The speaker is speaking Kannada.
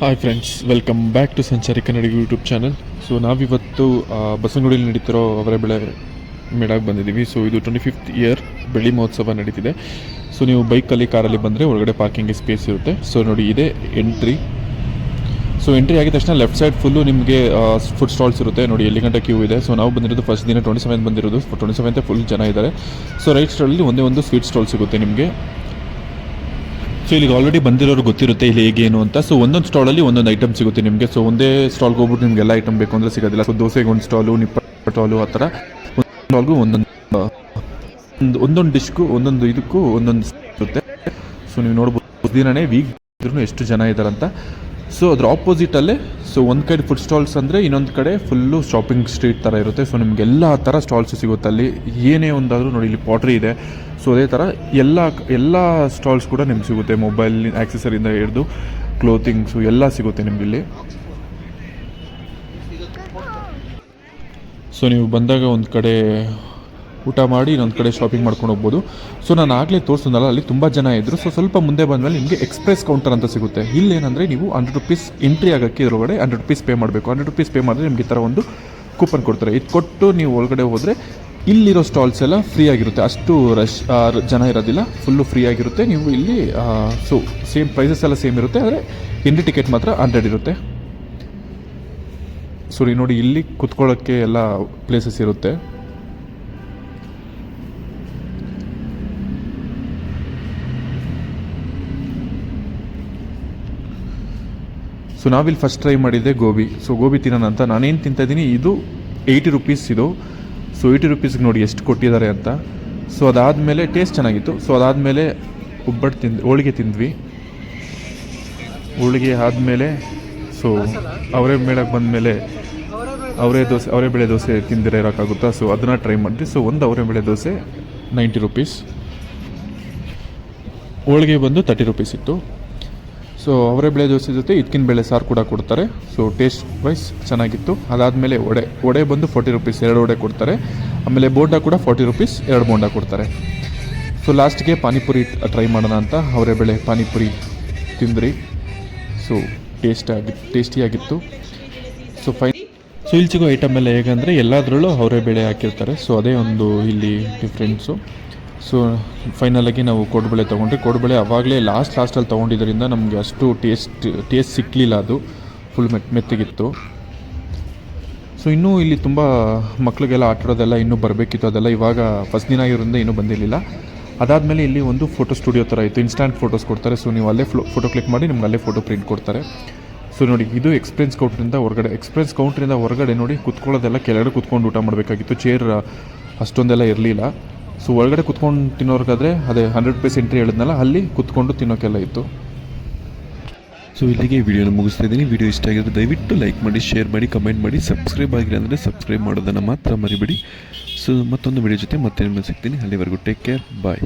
Hi friends welcome back to Sanchari Kannada YouTube channel so ನಾವಿವತ್ತು ಬಸವನಗುಡಿಯಲ್ಲಿ ನಡೀತಿರೋ ಅವರ ಬೆಳೆ ಮೇಡಾಗಿ ಬಂದಿದ್ದೀವಿ. ಸೊ ಇದು ಟ್ವೆಂಟಿ ಫಿಫ್ತ್ ಇಯರ್ ಬೆಳ್ಳಿ ಮಹೋತ್ಸವ ನಡೀತಿದೆ. ಸೊ ನೀವು ಬೈಕಲ್ಲಿ, ಕಾರಲ್ಲಿ ಬಂದರೆ ಒಳಗಡೆ ಪಾರ್ಕಿಂಗ್ಗೆ ಸ್ಪೇಸ್ ಇರುತ್ತೆ. ಸೊ ನೋಡಿ, ಇದೆ ಎಂಟ್ರಿ ಸೊ ಎಂಟ್ರಿ ಆಗಿದ ತಕ್ಷಣ ಲೆಫ್ಟ್ ಸೈಡ್ ಫುಲ್ಲು ನಿಮಗೆ ಫುಡ್ ಸ್ಟಾಲ್ಸ್ ಇರುತ್ತೆ. ನೋಡಿ, ಎಲ್ಲಿ ಗಂಟೆ ಕ್ಯೂ ಇದೆ. ಸೊ ನಾವು ಬಂದಿರೋದು ಫಸ್ಟ್ ದಿನ ಟ್ವೆಂಟಿ ಸೆವೆನ್ ಬಂದಿರೋದು. ಟ್ವೆಂಟಿ ಸೆವೆಂತೆ ಫುಲ್ ಜನ ಇದ್ದಾರೆ. ಸೊ ರೈಟ್ ಸ್ಟಾಲಲ್ಲಿ ಒಂದೇ ಒಂದು ಸ್ವೀಟ್ ಸ್ಟಾಲ್ ಸಿಗುತ್ತೆ ನಿಮಗೆ. ಸೊ ಇಲ್ಲಿಗೆ ಆಲ್ರೆಡಿ ಬಂದಿರೋರು ಗೊತ್ತಿರುತ್ತೆ ಇಲ್ಲಿ ಹೇಗೆ ಏನು ಅಂತ. ಸೊ ಒಂದೊಂದು ಸ್ಟಾಲಲ್ಲಿ ಒಂದೊಂದು ಐಟಮ್ ಸಿಗುತ್ತೆ ನಿಮಗೆ. ಸೊ ಒಂದೇ ಸ್ಟಾಲ್ಗೆ ಹೋಗ್ಬಿಟ್ಟು ನಿಮ್ಗೆ ಎಲ್ಲ ಐಟಮ್ ಬೇಕು ಅಂದರೆ ಸಿಗೋದಿಲ್ಲ. ಸೊ ದೋಸೆಗೆ ಒಂದು ಸ್ಟಾಲು ನಿಪ್ಪ ಸ್ಟಾಲು ಆ ಥರ. ಒಂದು ಸ್ಟಾಲ್ಗೂ ಒಂದೊಂದು ಒಂದು, ಒಂದೊಂದು ಡಿಶ್ಗೂ ಒಂದೊಂದು ಇದಕ್ಕೂ ಒಂದೊಂದು ಸಿಗುತ್ತೆ. ಸೊ ನೀವು ನೋಡ್ಬೋದು. ದಿನನೇ ವೀಕ್ ಇದ್ರೂ ಎಷ್ಟು ಜನ ಇದ್ದಾರೆ ಅಂತ ಸೊ ಅದ್ರ ಆಪೋಸಿಟಲ್ಲೇ ಸೊ ಒಂದು ಕಡೆ ಫುಡ್ ಸ್ಟಾಲ್ಸ್ ಅಂದರೆ ಇನ್ನೊಂದು ಕಡೆ ಫುಲ್ಲು ಶಾಪಿಂಗ್ ಸ್ಟ್ರೀಟ್ ಥರ ಇರುತ್ತೆ. ಸೊ ನಿಮ್ಗೆ ಎಲ್ಲ ಥರ ಸ್ಟಾಲ್ಸ್ ಸಿಗುತ್ತೆ ಅಲ್ಲಿ. ಏನೇ ಒಂದಾದರೂ ನೋಡಿ, ಇಲ್ಲಿ ಪಾಟ್ರಿ ಇದೆ. ಸೊ ಅದೇ ಥರ ಎಲ್ಲ ಎಲ್ಲ ಸ್ಟಾಲ್ಸ್ ಕೂಡ ನಿಮ್ಗೆ ಸಿಗುತ್ತೆ. ಮೊಬೈಲ್ ಆ್ಯಕ್ಸಸರಿಂದ ಹಿಡಿದು ಕ್ಲೋತಿಂಗ್ಸು ಎಲ್ಲ ಸಿಗುತ್ತೆ ನಿಮ್ಗೆ ಇಲ್ಲಿ. ಸೊ ನೀವು ಬಂದಾಗ ಒಂದು ಕಡೆ ಊಟ ಮಾಡಿ ಇನ್ನೊಂದು ಕಡೆ ಶಾಪಿಂಗ್ ಮಾಡ್ಕೊಂಡು ಹೋಗ್ಬೋದು. ಸೊ ನಾನು ಆಗಲೇ ತೋರಿಸಿದ್ನಲ್ಲ, ಅಲ್ಲಿ ತುಂಬ ಜನ ಇದ್ದರು ಸೊ ಸ್ವಲ್ಪ ಮುಂದೆ ಬಂದಮೇಲೆ ನಿಮಗೆ ಎಕ್ಸ್ಪ್ರೆಸ್ ಕೌಂಟರ್ ಅಂತ ಸಿಗುತ್ತೆ. ಇಲ್ಲಿ ಏನಂದರೆ ನೀವು ಹಂಡ್ರೆಡ್ ರುಪೀಸ್ ಎಂಟ್ರಿ ಆಗೋಕ್ಕೆ ಇದ್ರೊಳಗಡೆ ಹಂಡ್ರೆಡ್ ರುಪೀಸ್ ಪೇ ಮಾಡಬೇಕು. ಹಂಡ್ರೆಡ್ ರುಪೀಸ್ ಪೇ ಮಾಡಿದ್ರೆ ನಿಮಗೆ ಈ ಥರ ಒಂದು ಕೂಪನ್ ಕೊಡ್ತಾರೆ. ಇದು ಕೊಟ್ಟು ನೀವು ಒಳಗಡೆ ಹೋದರೆ ಇಲ್ಲಿರೋ ಸ್ಟಾಲ್ಸ್ ಎಲ್ಲ ಫ್ರೀ ಆಗಿರುತ್ತೆ. ಅಷ್ಟು ರಶ್ ಜನ ಇರೋದಿಲ್ಲ. ಫುಲ್ಲು ಫ್ರೀ ಆಗಿರುತ್ತೆ. ನೀವು ಇಲ್ಲಿ ಸೊ ಸೇಮ್ ಪ್ರೈಸಸ್ ಎಲ್ಲ ಸೇಮ್ ಇರುತ್ತೆ. ಆದರೆ ಎಂಟ್ರಿ ಟಿಕೆಟ್ ಮಾತ್ರ ಹಂಡ್ರೆಡ್ ಇರುತ್ತೆ. ಸೊ ನೋಡಿ, ಇಲ್ಲಿ ಕುತ್ಕೊಳ್ಳೋಕ್ಕೆ ಎಲ್ಲ ಪ್ಲೇಸಸ್ ಇರುತ್ತೆ. ಸೊ ನಾವಿಲ್ಲಿ ಫಸ್ಟ್ ಟ್ರೈ ಮಾಡಿದ್ದೆ ಗೋಬಿ. ಸೊ ಗೋಬಿ ತಿನ್ನೋಣ ಅಂತ. ನಾನೇನು ತಿಂತಾಯಿದ್ದೀನಿ ಇದು ಏಯ್ಟಿ ರುಪೀಸ್ ಇದು. ಸೊ ಏಯ್ಟಿ ರುಪೀಸ್ಗೆ ನೋಡಿ ಎಷ್ಟು ಕೊಟ್ಟಿದ್ದಾರೆ ಅಂತ. ಸೊ ಅದಾದಮೇಲೆ ಟೇಸ್ಟ್ ಚೆನ್ನಾಗಿತ್ತು. ಸೊ ಅದಾದಮೇಲೆ ಒಬ್ಬಟ್ಟು ತಿಂದು, ಹೋಳಿಗೆ ತಿಂದ್ವಿ. ಹೋಳಿಗೆ ಆದಮೇಲೆ ಸೊ ಅವರೇ ಮೇಳಕ್ಕೆ ಬಂದಮೇಲೆ ಅವರೇ ದೋಸೆ, ಅವರೇ ಬೆಳೆ ದೋಸೆ ತಿಂದಿರೋ ಇರೋಕ್ಕಾಗುತ್ತಾ ಸೊ ಅದನ್ನು ಟ್ರೈ ಮಾಡಿದ್ವಿ. ಸೊ ಒಂದು ಅವರೇ ಬೆಳೆ ದೋಸೆ ನೈಂಟಿ ರುಪೀಸ್ ಹೋಳಿಗೆ ಬಂದು ತರ್ಟಿ ರುಪೀಸ್ ಇತ್ತು. ಸೊ ಅವರೇ ಬೇಳೆ ದೋಸೆ ಜೊತೆ ಇದಕ್ಕಿನ ಬೇಳೆ ಸಾರು ಕೂಡ ಕೊಡ್ತಾರೆ. ಸೊ ಟೇಸ್ಟ್ ವೈಸ್ ಚೆನ್ನಾಗಿತ್ತು. ಅದಾದಮೇಲೆ ವಡೆ ವಡೆ ಬಂದು ಫೋರ್ಟಿ ರುಪೀಸ್ ಎರಡು ವಡೆ ಕೊಡ್ತಾರೆ. ಆಮೇಲೆ ಬೋಂಡ ಕೂಡ ಫೋರ್ಟಿ ರುಪೀಸ್ ಎರಡು ಬೋಂಡ ಕೊಡ್ತಾರೆ. ಸೊ ಲಾಸ್ಟ್ಗೆ ಪಾನಿಪುರಿ ಟ್ರೈ ಮಾಡೋಣ ಅಂತ ಅವರೇ ಬೇಳೆ ಪಾನಿಪುರಿ ತಿಂದ್ರಿ. ಸೊ ಟೇಸ್ಟ್ ಆಗಿ ಟೇಸ್ಟಿಯಾಗಿತ್ತು ಸೊ ಫೈನ್ ಸೊ ಇಲ್ಲಿ ಸಿಗೋ ಐಟಮ್ ಎಲ್ಲ ಹೇಗಂದರೆ ಎಲ್ಲದರಲ್ಲೂ ಅವರೇ ಬೇಳೆ ಹಾಕಿರ್ತಾರೆ. ಸೊ ಅದೇ ಒಂದು ಇಲ್ಲಿ ಡಿಫ್ರೆನ್ಸು ಸೊ ಫೈನಲಾಗಿ ನಾವು ಕೋಡ್ಬಳೆ ತೊಗೊಂಡ್ರಿ ಕೋಡ್ಬಳೆ ಅವಾಗಲೇ ಲಾಸ್ಟ್ ಲಾಸ್ಟಲ್ಲಿ ತೊಗೊಂಡಿದ್ದರಿಂದ ನಮಗೆ ಅಷ್ಟು ಟೇಸ್ಟ್ ಟೇಸ್ಟ್ ಸಿಕ್ಕಲಿಲ್ಲ ಅದು. ಫುಲ್ ಮೆತ್, ಮೆತ್ತಗಿತ್ತು. ಸೊ ಇನ್ನೂ ಇಲ್ಲಿ ತುಂಬ ಮಕ್ಕಳಿಗೆಲ್ಲ ಆಟಾಡೋದೆಲ್ಲ ಇನ್ನೂ ಬರಬೇಕಿತ್ತು. ಅದೆಲ್ಲ ಇವಾಗ ಫಸ್ಟ್ ದಿನ ಇರೋದ್ರಿಂದ ಇನ್ನೂ ಬಂದಿರಲಿಲ್ಲ. ಅದಾದಮೇಲೆ ಇಲ್ಲಿ ಒಂದು ಫೋಟೋ ಸ್ಟುಡಿಯೋ ಥರ ಇತ್ತು. ಇನ್ಸ್ಟಾಂಟ್ ಫೋಟೋಸ್ ಕೊಡ್ತಾರೆ. ಸೊ ನೀವು ಅಲ್ಲೇ ಫ್ಲೋ ಫೋಟೋ ಕ್ಲಿಕ್ ಮಾಡಿ ನಿಮ್ಗೆ ಅಲ್ಲೇ ಫೋಟೋ ಪ್ರಿಂಟ್ ಕೊಡ್ತಾರೆ. ಸೊ ನೋಡಿ, ಇದು ಎಕ್ಸ್ಪ್ರೆನ್ಸ್ ಕೌಂಟ್ರಿಂದ ಹೊರಗಡೆ ಎಕ್ಸ್ಪ್ರೆನ್ಸ್ ಕೌಂಟ್ರಿಂದ ಹೊರಗಡೆ ನೋಡಿ ಕುತ್ಕೊಳ್ಳೋದೆಲ್ಲ ಕೆಳಗಡೆ ಕುತ್ಕೊಂಡು ಊಟ ಮಾಡಬೇಕಾಗಿತ್ತು. ಚೇರ್ ಅಷ್ಟೊಂದೆಲ್ಲ ಇರಲಿಲ್ಲ. ಸೊ ಒಳಗಡೆ ಕುತ್ಕೊಂಡು ತಿನ್ನೋರ್ಗಾದ್ರೆ ಅದೇ ಹಂಡ್ರೆಡ್ ರುಪೀಸ್ ಎಂಟ್ರಿ ಹೇಳಿದ್ನಲ್ಲ, ಅಲ್ಲಿ ಕುತ್ಕೊಂಡು ತಿನ್ನೋಕ್ಕೆಲ್ಲ ಇತ್ತು. ಸೊ ಇಲ್ಲಿಗೆ ವಿಡಿಯೋನ ಮುಗಿಸ್ತಾ ಇದ್ದೀನಿ. ವಿಡಿಯೋ ಇಷ್ಟ ಆಗಿದ್ರೆ ದಯವಿಟ್ಟು ಲೈಕ್ ಮಾಡಿ ಶೇರ್ ಮಾಡಿ ಕಮೆಂಟ್ ಮಾಡಿ. ಸಬ್ಸ್ಕ್ರೈಬ್ ಆಗಿಲ್ಲ ಅಂದರೆ ಸಬ್ಸ್ಕ್ರೈಬ್ ಮಾಡೋದನ್ನು ಮಾತ್ರ ಮರಿಬೇಡಿ. ಸೊ ಮತ್ತೊಂದು ವಿಡಿಯೋ ಜೊತೆ ಮತ್ತೆ ನಿಮ್ಮನ್ನು ಸಿಗ್ತೀನಿ. ಅಲ್ಲಿವರೆಗೂ ಟೇಕ್ ಕೇರ್ ಬಾಯ್